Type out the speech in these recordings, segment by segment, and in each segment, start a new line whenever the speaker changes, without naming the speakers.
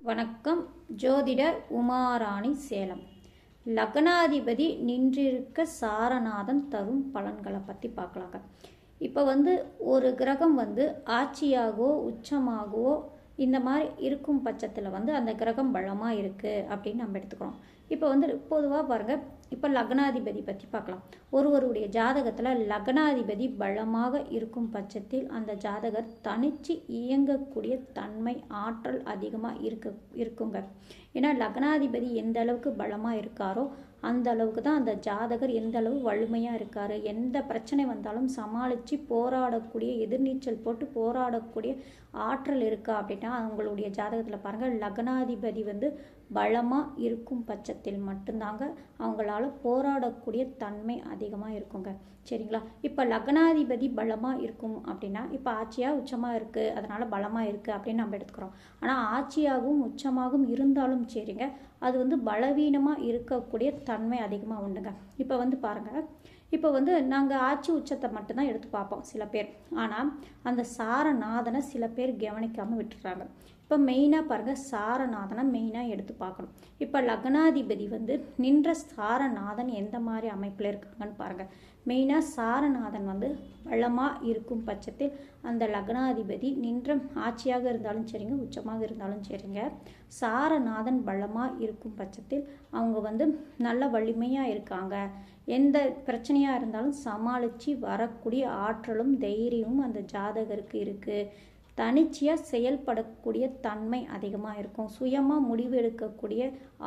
வணக்கம். ஜோதிடர் உமாராணி சேலம். லக்னாதிபதி நின்றிருக்க சாரநாதன் தரும் பலன்களை பற்றி பார்க்கலாங்க இப்போ வந்து ஒரு கிரகம் வந்து ஆட்சியாகவோ உச்சமாகவோ இந்த மாதிரி இருக்கும் பட்சத்தில் வந்து அந்த கிரகம் பலமாக இருக்குது அப்படின்னு நம்ம எடுத்துக்கிறோம். இப்போ வந்து பொதுவாக பாருங்கள் இப்போ லக்னாதிபதி பற்றி பார்க்கலாம். ஒருவருடைய ஜாதகத்தில் லக்னாதிபதி பலமாக இருக்கும் பட்சத்தில் அந்த ஜாதகர் தனிச்சு இயங்கக்கூடிய தன்மை ஆற்றல் அதிகமாக இருக்க இருக்குங்க. ஏன்னா லக்னாதிபதி எந்த அளவுக்கு பலமாக இருக்காரோ அந்த அளவுக்கு தான் அந்த ஜாதகர் எந்த அளவு வலிமையாக இருக்கார் எந்த பிரச்சனை வந்தாலும் சமாளித்து போராடக்கூடிய எதிர்நீச்சல் போட்டு போராடக்கூடிய ஆற்றல் இருக்கா அப்படின்னா அவங்களுடைய ஜாதகத்தில் பாருங்கள் லக்னாதிபதி வந்து பலமாக இருக்கும் பட்சத்தில் மட்டும்தாங்க அவங்களால போராடக்கூடிய தன்மை அதிகமாக இருக்குங்க. சரிங்களா? இப்போ லக்னாதிபதி பலமாக இருக்கும் அப்படின்னா இப்போ ஆட்சியாக உச்சமாக இருக்குது அதனால் பலமாக இருக்குது அப்படின்னு நம்ம எடுத்துக்கிறோம். ஆனால் ஆட்சியாகவும் உச்சமாகவும் இருந்தாலும் சரிங்க அது வந்து பலவீனமாக இருக்கக்கூடிய தன்மை அதிகமாக உண்டுங்க. இப்போ வந்து பாருங்கள் இப்போ வந்து நாங்கள் ஆட்சி உச்சத்தை மட்டும்தான் எடுத்து பார்ப்போம் சில பேர். ஆனால் அந்த சாரநாதனை சில பேர் கவனிக்காமல் விட்டுறாங்க. இப்போ மெயினாக பாருங்கள் சாரநாதனை மெயினாக எடுத்து பார்க்கணும். இப்போ லக்னாதிபதி வந்து நின்ற சாரநாதன் எந்த மாதிரி அமைப்பில் இருக்காங்கன்னு பாருங்கள் மெயினாக சாரநாதன் வந்து வளமாக இருக்கும் பட்சத்தில் அந்த லக்னாதிபதி நின்ற ஆட்சியாக இருந்தாலும் சரிங்க உச்சமாக இருந்தாலும் சரிங்க. சாரநாதன் பலமாக இருக்கும் பட்சத்தில் அவங்க வந்து நல்ல வலிமையாக இருக்காங்க. எந்த பிரச்சனையாக இருந்தாலும் சமாளித்து வரக்கூடிய ஆற்றலும் தைரியமும் அந்த ஜாதகருக்கு இருக்குது தனிச்சையாக செயல்படக்கூடிய தன்மை அதிகமாக இருக்கும். சுயமாக முடிவு எடுக்கக்கூடிய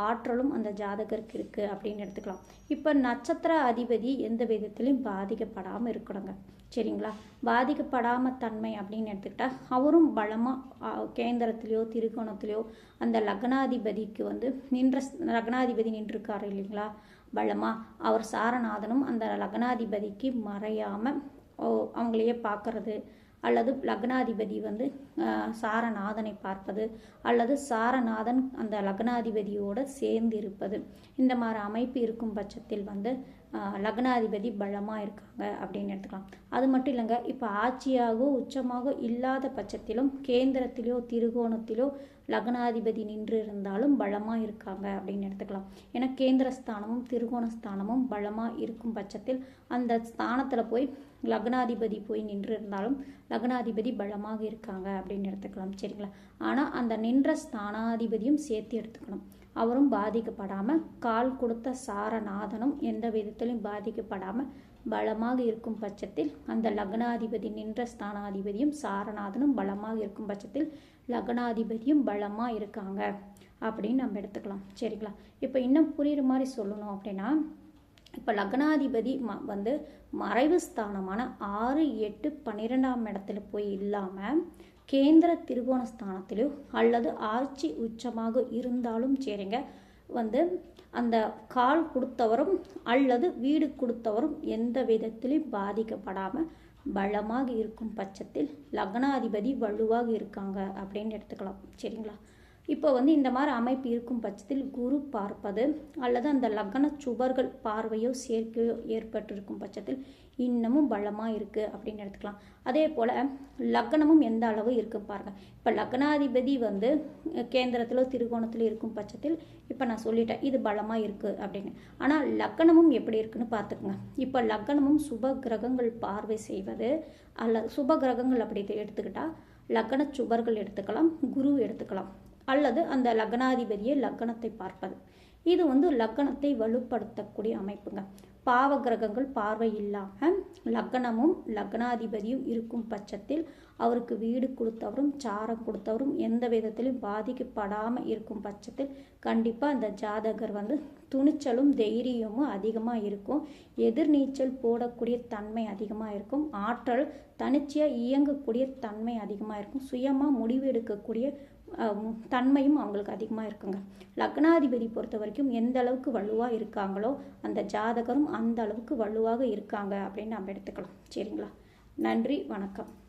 ஆற்றலும் அந்த ஜாதகருக்கு இருக்குது அப்படின்னு எடுத்துக்கலாம். இப்போ நட்சத்திர அதிபதி எந்த விதத்திலையும் பாதிக்கப்படாமல் இருக்கணுங்க. சரிங்களா? பாதிக்கப்படாமல் தன்மை அப்படின்னு எடுத்துக்கிட்டால் அவரும் பலமாக கேந்திரத்திலையோ திருக்கோணத்திலையோ அந்த லக்னாதிபதிக்கு வந்து நின்ற லக்னாதிபதி நின்றுருக்காரு இல்லைங்களா? பலமாக அவர் சாரநாதனும் அந்த லக்னாதிபதிக்கு மறையாமல் அவங்களையே பார்க்கறது அல்லது லக்னாதிபதி வந்து சாரநாதனை பார்ப்பது அல்லது சாரநாதன் அந்த லக்னாதிபதியோடு சேர்ந்து இருப்பது இந்த மாதிரி அமைப்பு இருக்கும் பட்சத்தில் வந்து லக்னாதிபதி பலமாக இருக்காங்க அப்படின்னு எடுத்துக்கலாம். அது மட்டும் இல்லைங்க இப்போ ஆட்சியாகவோ உச்சமாக இல்லாத பட்சத்திலும் கேந்திரத்திலோ திருகோணத்திலோ லக்னாதிபதி நின்று இருந்தாலும் பலமாக இருக்காங்க அப்படின்னு எடுத்துக்கலாம். ஏன்னா கேந்திரஸ்தானமும் திருகோணஸ்தானமும் பலமாக இருக்கும் பட்சத்தில் அந்த ஸ்தானத்தில் போய் லக்னாதிபதி போய் நின்று இருந்தாலும் லக்னாதிபதி பலமாக இருக்காங்க அப்படின்னு எடுத்துக்கலாம். சரிங்களா? ஆனால் அந்த நின்ற ஸ்தானாதிபதியும் சேர்த்து எடுத்துக்கணும். அவரும் பாதிக்கப்படாமல் கால் கொடுத்த சாரநாதனும் எந்த விதத்திலையும் பாதிக்கப்படாமல் பலமாக இருக்கும் பட்சத்தில் அந்த லக்னாதிபதி நின்ற ஸ்தானாதிபதியும் சாரநாதனும் பலமாக இருக்கும் பட்சத்தில் லக்னாதிபதியும் பலமாக இருக்காங்க அப்படின்னு நம்ம எடுத்துக்கலாம். சரிங்களா? இப்போ இன்னும் புரியுற மாதிரி சொல்லணும் அப்படின்னா இப்போ லக்னாதிபதி ம வந்து மறைவு ஸ்தானமான ஆறு எட்டு பன்னிரெண்டாம் இடத்துல போய் இல்லாமல் கேந்திர திருகோண ஸ்தானத்திலோ அல்லது ஆட்சி உச்சமாக இருந்தாலும் சரிங்க வந்து அந்த கால் கொடுத்தவரும் அல்லது வீடு கொடுத்தவரும் எந்த விதத்திலையும் பாதிக்கப்படாமல் பலமாக இருக்கும் பட்சத்தில் லக்னாதிபதி வலுவாக இருக்காங்க அப்படின்னு எடுத்துக்கலாம். சரிங்களா? இப்போ வந்து இந்த மாதிரி அமைப்பு இருக்கும் பட்சத்தில் குரு பார்ப்பது அல்லது அந்த லக்ன சுவர்கள் பார்வையோ சேர்க்கையோ ஏற்பட்டிருக்கும் பட்சத்தில் இன்னமும் பலமாக இருக்குது அப்படின்னு எடுத்துக்கலாம். அதே போல் லக்னமும் எந்த அளவு இருக்குது பாருங்கள் இப்போ லக்னாதிபதி வந்து கேந்திரத்திலோ திருகோணத்திலோ இருக்கும் பட்சத்தில் இப்போ நான் சொல்லிட்டேன் இது பலமாக இருக்குது அப்படின்னு. ஆனால் லக்னமும் எப்படி இருக்குன்னு பார்த்துக்குங்க. இப்போ லக்னமும் சுப கிரகங்கள் பார்வை செய்வது அல்ல சுப கிரகங்கள் அப்படி எடுத்துக்கிட்டால் லக்ன சுவர்கள் எடுத்துக்கலாம் குரு எடுத்துக்கலாம். அல்லது அந்த லக்னாதிபதியை லக்னத்தை பார்ப்பது. இது வந்து லக்னத்தை வலுப்படுத்தக்கூடிய அமைப்புங்க. பாவ கிரகங்கள் பார்வை இல்லாமல் லக்னமும் லக்னாதிபதியும் இருக்கும் பட்சத்தில் அவருக்கு வீடு கொடுத்தவரும் சாரம் கொடுத்தவரும் எந்த விதத்திலும் பாதிக்கப்படாமல் இருக்கும் பட்சத்தில் கண்டிப்பாக அந்த ஜாதகர் வந்து துணிச்சலும் தைரியமும் அதிகமாக இருக்கும். எதிர்நீச்சல் போடக்கூடிய தன்மை அதிகமாக இருக்கும். ஆற்றல் தனிச்சையாக இயங்கக்கூடிய தன்மை அதிகமாக இருக்கும். சுயமாக முடிவு எடுக்கக்கூடிய தன்மையும் அவங்களுக்கு அதிகமாக இருக்குங்க. லக்னாதிபதி பொறுத்த வரைக்கும் எந்த அளவுக்கு வலுவாக இருக்காங்களோ அந்த ஜாதகரும் அந்த அளவுக்கு வலுவாக இருக்காங்க அப்படின்னு நம்ம எடுத்துக்கலாம். சரிங்களா? நன்றி வணக்கம்.